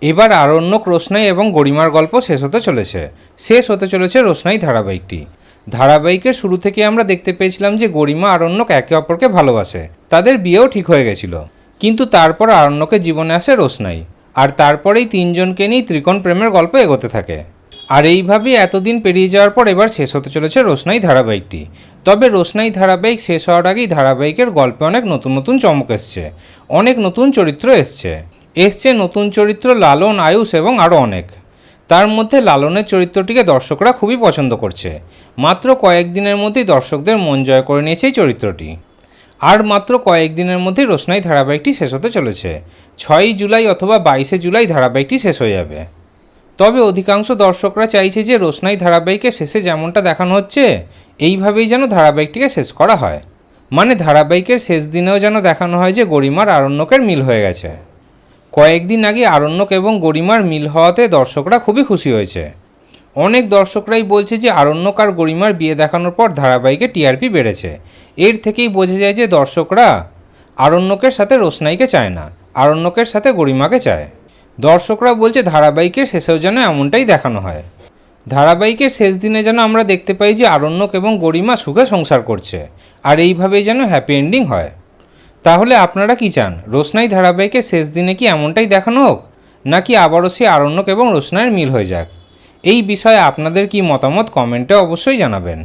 এবার আরণ্যক রোশনাই এবং গরিমার গল্প শেষ হতে চলেছে। শেষ হতে চলেছে রোশনাই ধারাবাহিকটি। ধারাবাহিকের শুরু থেকে আমরা দেখতে পেয়েছিলাম যে গরিমা আরণ্যক একে অপরকে ভালোবাসে। তাদের বিয়েও ঠিক হয়ে গেছিল। কিন্তু তারপর আরণ্যকের জীবনে আসে রোশনাই। আর তারপরেই তিনজনকে নিয়ে ত্রিকোণ প্রেমের গল্প এগোতে থাকে। আর এইভাবেই এতদিন পেরিয়ে যাওয়ার পর এবার শেষ হতে চলেছে রোশনাই ধারাবাহিকটি। তবে রোশনাই ধারাবাহিক শেষ হওয়ার আগেই ধারাবাহিকের গল্পে অনেক নতুন নতুন চমক এসছে। অনেক নতুন চরিত্র এসছে। এসছে নতুন চরিত্র লালন, আয়ুষ এবং আরও অনেক। তার মধ্যে লালনের চরিত্রটিকে দর্শকরা খুবই পছন্দ করছে। মাত্র কয়েকদিনের মধ্যেই দর্শকদের মন জয় করে নিয়েছে এই চরিত্রটি। আর মাত্র কয়েকদিনের মধ্যেই রোশনাই ধারাবাহিকটি শেষ হতে চলেছে। ছয়ই জুলাই অথবা বাইশে জুলাই ধারাবাহিকটি শেষ হয়ে যাবে। তবে অধিকাংশ দর্শকরা চাইছে যে রোশনাই ধারাবাহিকের শেষে যেমনটা দেখানো হচ্ছে, এইভাবেই যেন ধারাবাহিকটিকে শেষ করা হয়। মানে ধারাবাহিকের শেষ দিনেও যেন দেখানো হয় যে গরিমার আরণ্যকের মিল হয়ে গেছে। কয়েকদিন আগে আরণ্যক এবং গরিমার মিল হওয়াতে দর্শকরা খুবই খুশি হয়েছে। অনেক দর্শকরাই বলছে যে আরণ্যক আর গরিমার বিয়ে দেখানোর পর ধারাবাহিকে টিআরপি বেড়েছে। এর থেকেই বোঝা যায় যে দর্শকরা আরণ্যকের সাথে রোশনাইকে চায় না, আরণ্যকের সাথে গরিমাকে চায়। দর্শকরা বলছে ধারাবাহিকের শেষেও যেন এমনটাই দেখানো হয়। ধারাবাহিকের শেষ দিনে যেন আমরা দেখতে পাই যে আরণ্যক এবং গরিমা সুখে সংসার করছে, আর এইভাবেই যেন হ্যাপি এন্ডিং হয়। তাহলে আপনারা কি চান? রোশনাই ধারাবাহিকের শেষ দিনে কি এমনটাই দেখানো হোক? নাকি আবারও সে আরণ্যক এবং রোশনাইয়ের মিল হয়ে যাক? এই বিষয়ে আপনাদের কি মতামত কমেন্টে অবশ্যই জানাবেন।